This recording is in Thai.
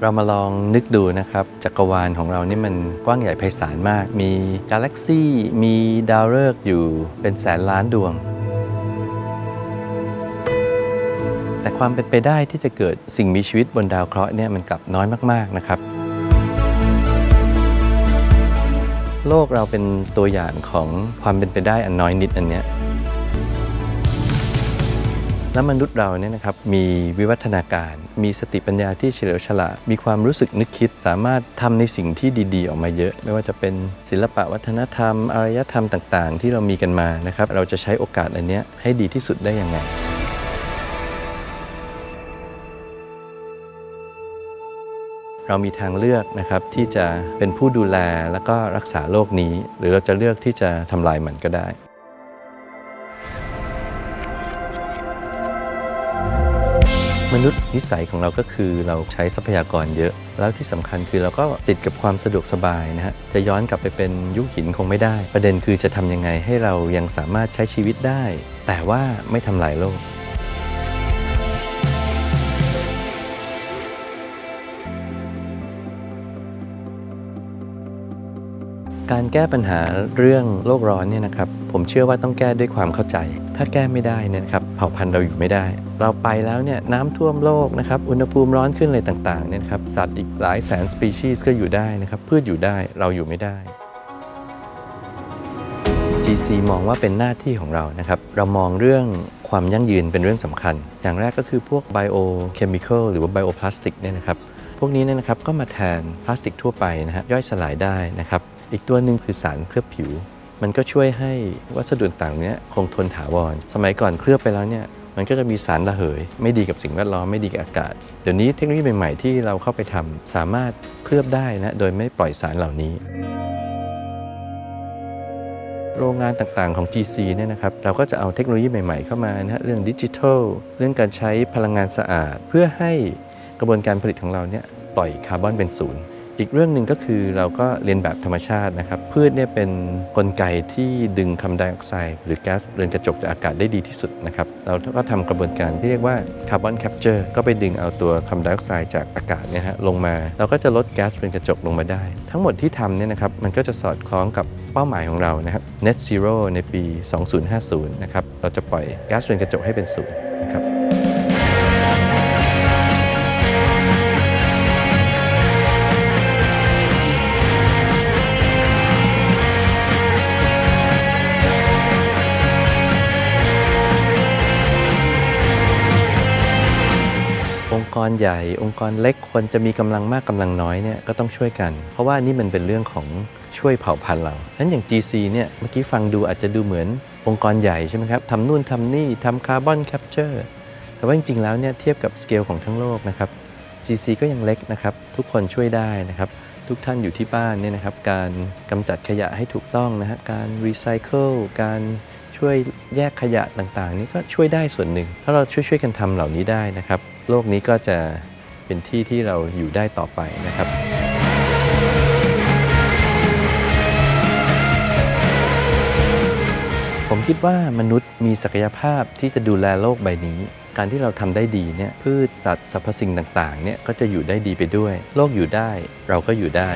เรามาลองนึกดูนะครับ จักรวาลของเรานี่มันกว้างใหญ่ไพศาลมาก มีกาแล็กซี่มีดาวฤกษ์อยู่เป็นแสนล้านดวง แต่ความเป็นไปได้ที่จะเกิดสิ่งมีชีวิตบนดาวเคราะห์เนี่ยมันกลับน้อยมากๆนะครับ โลกเราเป็นตัวอย่างของความเป็นไปได้อันน้อยนิดอันเนี้ย แล้วมนุษย์เราเนี่ยนะครับมีวิวัฒนาการ มีสติปัญญาที่เฉลียวฉลาด มีความรู้สึกนึกคิด สามารถทำในสิ่งที่ดี ๆ ออกมาเยอะ ไม่ว่าจะเป็นศิลปะวัฒนธรรม อารยธรรมต่าง ๆ ที่เรามีกันมานะครับเราจะใช้โอกาสอันนี้ให้ดีที่สุดได้ยังไงเรามีทางเลือกนะครับที่จะเป็นผู้ดูแลแล้วก็รักษาโลกนี้ หรือเราจะเลือกที่จะทำลายมันก็ได้ มนุษย์นิสัยของเราก็คือเราใช้ทรัพยากรเยอะ แล้วที่สำคัญคือเราก็ติดกับความสะดวกสบายนะฮะจะย้อนกลับไปเป็นยุคหินคงไม่ได้ ประเด็นคือจะทำยังไงให้เรายังสามารถใช้ชีวิตได้ แต่ว่าไม่ทำลายโลกการแก้ปัญหาเรื่องโลกร้อนเนี่ยนะครับ ผมเชื่อว่าต้องแก้ด้วยความเข้าใจ ถ้าแก้ไม่ได้นะครับเผ่าพันธุ์เราอยู่ไม่ได้ เราไปแล้วเนี่ยน้ำท่วมโลกนะครับอุณหภูมิร้อนขึ้นอะไรต่างๆเนี่ยครับสัตว์อีกหลายแสนสปีชีส์ก็อยู่ได้นะครับพืชอยู่ได้เราอยู่ไม่ได้ GC มองว่าเป็นหน้าที่ของเรานะครับ เรามองเรื่องความยั่งยืนเป็นเรื่องสำคัญ อย่างแรกก็คือพวก biochemical หรือว่า bioplastic เนี่ยนะครับ พวกนี้เนี่ยนะครับก็มาแทนพลาสติกทั่วไปนะฮะย่อยสลายได้นะครับ อีกตัวหนึ่งคือสารเคลือบผิว มันก็ช่วยให้วัสดุต่างๆเนี้ยคงทนถาวร สมัยก่อนเคลือบไปแล้วเนี่ยมันก็จะมีสารระเหย ไม่ดีกับสิ่งแวดล้อมไม่ดีกับอากาศ เดี๋ยวนี้เทคโนโลยีใหม่ ๆ ที่เราเข้าไปทำสามารถเคลือบได้นะโดยไม่ปล่อยสารเหล่านี้ โรงงานต่างๆของ GC เนี่ยนะครับเราก็จะเอาเทคโนโลยีใหม่ๆเข้ามานะฮะเรื่องดิจิทัลเรื่องการใช้พลังงานสะอาด เพื่อให้กระบวนการผลิตของเราเนี่ยปล่อยคาร์บอนเป็นศูนย์ อีกเรื่องหนึ่งก็คือเราก็เรียนแบบธรรมชาตินะครับ พืชเนี่ยเป็นกลไกที่ดึงคาร์บอนไดออกไซด์หรือแก๊สเรือนกระจกจากอากาศได้ดีที่สุดนะครับ เราก็ทำกระบวนการที่เรียกว่าคาร์บอนแคปเจอร์ก็ไปดึงเอาตัวคาร์บอนไดออกไซด์จากอากาศเนี่ยฮะลงมา เราก็จะลดแก๊สเรือนกระจกลงมาได้ ทั้งหมดที่ทำเนี่ยนะครับมันก็จะสอดคล้องกับเป้าหมายของเรานะครับ net zero ในปี 2050 นะครับเราจะปล่อยแก๊สเรือนกระจกให้เป็นศูนย์นะครับ องค์กรใหญ่ องค์กรเล็กคนจะมีกำลังมากกำลังน้อยเนี่ยก็ต้องช่วยกัน เพราะว่านี่มันเป็นเรื่องของช่วยเผ่าพันธุ์เรานั้นอย่าง GC เนี่ยเมื่อกี้ฟังดูอาจจะดูเหมือนองค์กรใหญ่ใช่ไหมครับทำนู่นทำนี่ทำคาร์บอนแคปเจอร์แต่ว่าจริงๆแล้วเนี่ยเทียบกับสเกลของทั้งโลกนะครับ GC ก็ยังเล็กนะครับ ทุกคนช่วยได้นะครับ ทุกท่านอยู่ที่บ้านเนี่ยนะครับ การกำจัดขยะให้ถูกต้องนะฮะการรีไซเคิลการช่วยแยกขยะต่างๆ นี่ก็ช่วยได้ส่วนหนึ่ง ถ้าเราช่วยๆกันทำเหล่านี้ได้นะครับ โลกนี้ก็จะเป็นที่ที่เราอยู่ได้ต่อไปนะครับผมคิดว่ามนุษย์มีศักยภาพที่จะดูแลโลกใบนี้ การที่เราทำได้ดีเนี่ยพืชสัตว์สรรพสิ่งต่างๆเนี่ยก็จะอยู่ได้ดีไปด้วย โลกอยู่ได้เราก็อยู่ได้